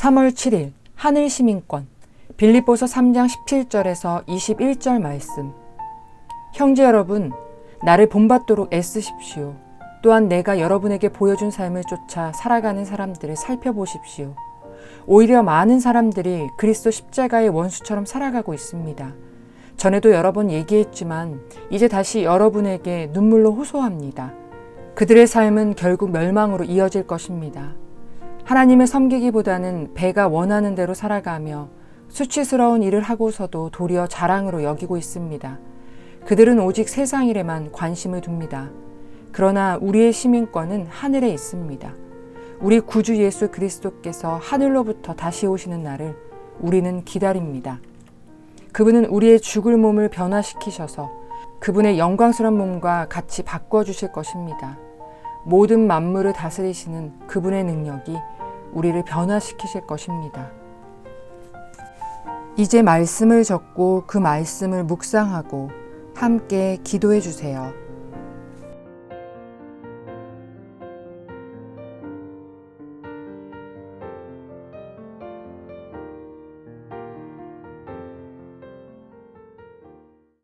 3월 7일 하늘 시민권 빌립보서 3장 17절에서 21절 말씀 형제 여러분 나를 본받도록 애쓰십시오. 또한 내가 여러분에게 보여준 삶을 쫓아 살아가는 사람들을 살펴보십시오. 오히려 많은 사람들이 그리스도 십자가의 원수처럼 살아가고 있습니다. 전에도 여러 번 얘기했지만 이제 다시 여러분에게 눈물로 호소합니다. 그들의 삶은 결국 멸망으로 이어질 것입니다. 하나님을 섬기기보다는 배가 원하는 대로 살아가며 수치스러운 일을 하고서도 도리어 자랑으로 여기고 있습니다. 그들은 오직 세상 일에만 관심을 둡니다. 그러나 우리의 시민권은 하늘에 있습니다. 우리 구주 예수 그리스도께서 하늘로부터 다시 오시는 날을 우리는 기다립니다. 그분은 우리의 죽을 몸을 변화시키셔서 그분의 영광스러운 몸과 같이 바꿔주실 것입니다. 모든 만물을 다스리시는 그분의 능력이 우리를 변화시키실 것입니다. 이제 말씀을 적고 그 말씀을 묵상하고 함께 기도해 주세요.